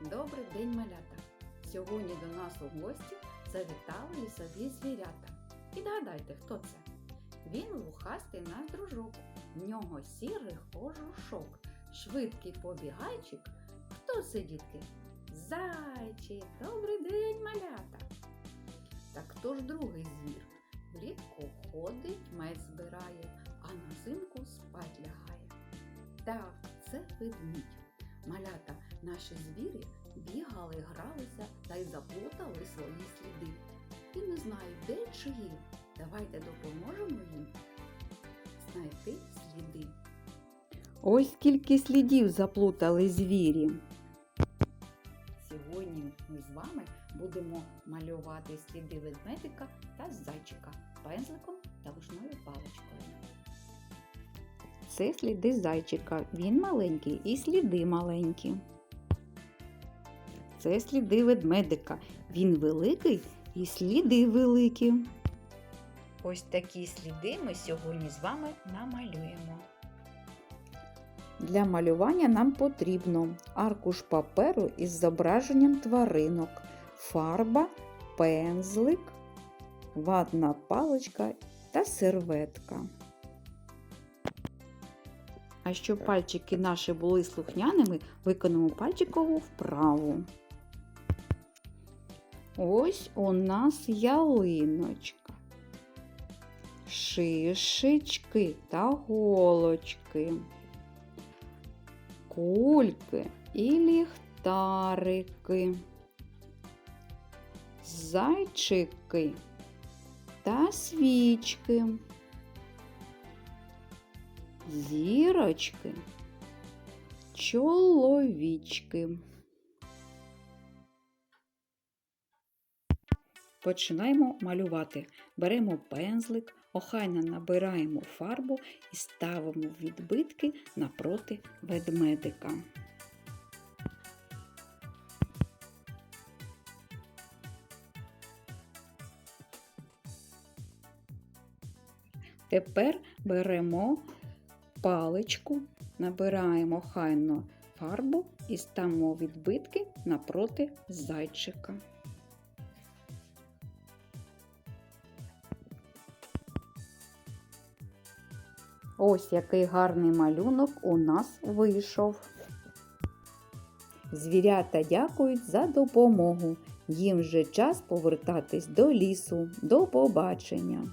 Добрий день, малята! Сьогодні до нас у гості завітали лісові звірята. Підгадайте, хто це? Він вухастий наш дружок. В нього сірий кожушок, швидкий побігайчик. Хто це, дітки? Зайчик! Добрий день, малята! Так хто ж другий звір? Влітку ходить, мед збирає, а на зимку спать лягає. Так, це ведмідь. Наші звірі бігали, гралися та й заплутали свої сліди. І не знають, де чиї. Давайте допоможемо їм знайти сліди. Ось скільки слідів заплутали звірі. Сьогодні ми з вами будемо малювати сліди ведмедика та зайчика пензликом та вишною паличкою. Це сліди зайчика. Він маленький і сліди маленькі. Це сліди ведмедика. Він великий і сліди великі. Ось такі сліди ми сьогодні з вами намалюємо. Для малювання нам потрібно аркуш паперу із зображенням тваринок, фарба, пензлик, ватна паличка та серветка. А щоб пальчики наші були слухняними, виконуємо пальчикову вправу. Ось у нас ялиночка, шишечки та голочки, кульки і ліхтарики, зайчики та свічки, зірочки, чоловічки. Починаємо малювати. Беремо пензлик, охайно набираємо фарбу і ставимо відбитки напроти ведмедика. Тепер беремо паличку, набираємо охайно фарбу і ставимо відбитки напроти зайчика. Ось який гарний малюнок у нас вийшов. Звірята дякують за допомогу. Їм вже час повертатись до лісу. До побачення!